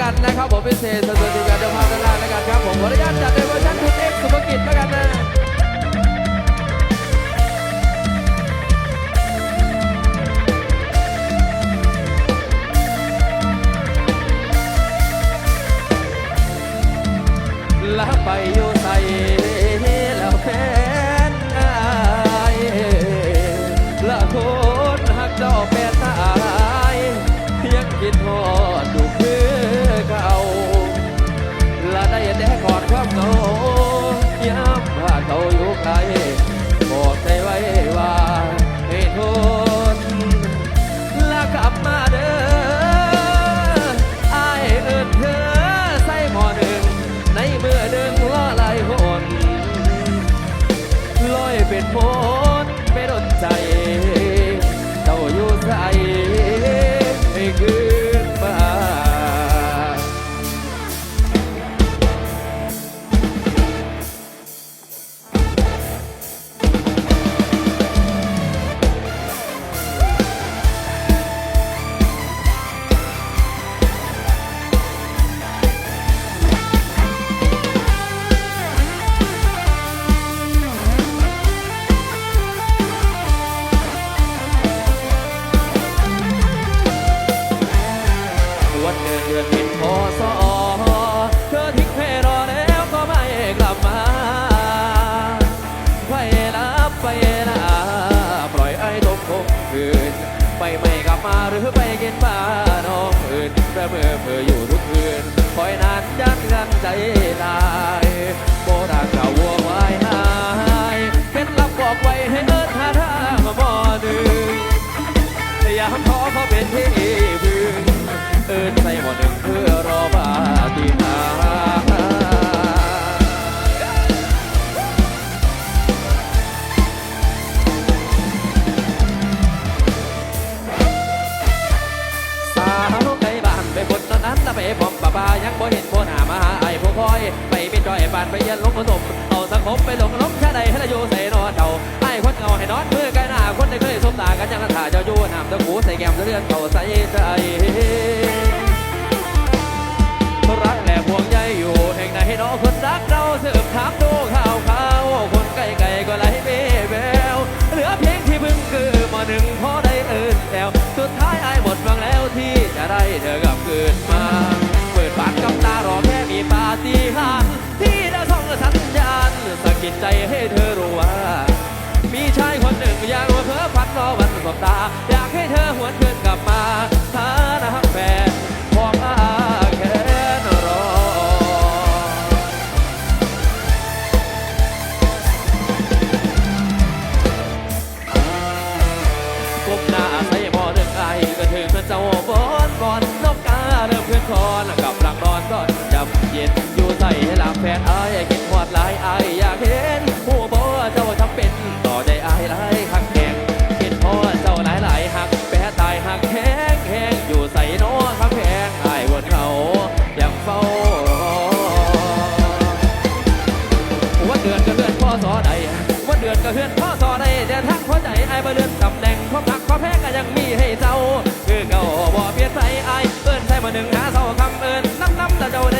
กันนะครับผมพิเศษสุดๆทีมงานเจ้าภาพด้านล่างแล้วกันครับผมขออนุญาตจัดโดยเวอร์ชันคุณเอฟสุภกิจแล้วกันนะ เดือนมิถุนผิดพอสอ ไปพร้อมป้าป้ายังบ่เห็นโบหน้ามาหาไอ้ผู้คอยไปเป็นจอยบานไปเย็นลงผสมเอาสังคมไปหลงล้มแค่ใดให้ละอยู่ใส่นอนเจ้าไอ้คนเงาให้นอนมือกล้หน้าคนได้เคยสบตากันยังถ่าเจ้าอยู่น้ำตะกูใส่แก้มเลื่อนเก่าใส่ใจ หาริย์ที่ได้ส่องสัญญาณสะกิดใจให้เธอรู้ว่า มีชายคนหนึ่งอยากมาเพ้อพันรอวันสบตา อยากให้เธอหวนคืนกลับมา นอายกินหอดหลายไอาอยากเห็นผู้บ่เจ้าทำเป็นต่อใจไอาหลายหักแหงกินพอเจ้าหลายหลายหักแปะตายหักแหงแหงอยู่ใส่นอคำแพงไอายวนเขาอย่างเฝ้าว่าเดือนก็เดือนพ่อสอใดว่าเดือนก็เดือนพ่อสอใดแต่ทั้งหัวใจไอายบ่เลือนตำแหน่งพ่อพักพ่อแพ้ก็ยังมีให้เจ้าคือเก่าบ่เปลี่ยนใจอายเอิ้นใส่มาหนึ่งหาเศร้าคำเอิ้นน้ำน้ำแต่เจ้าได้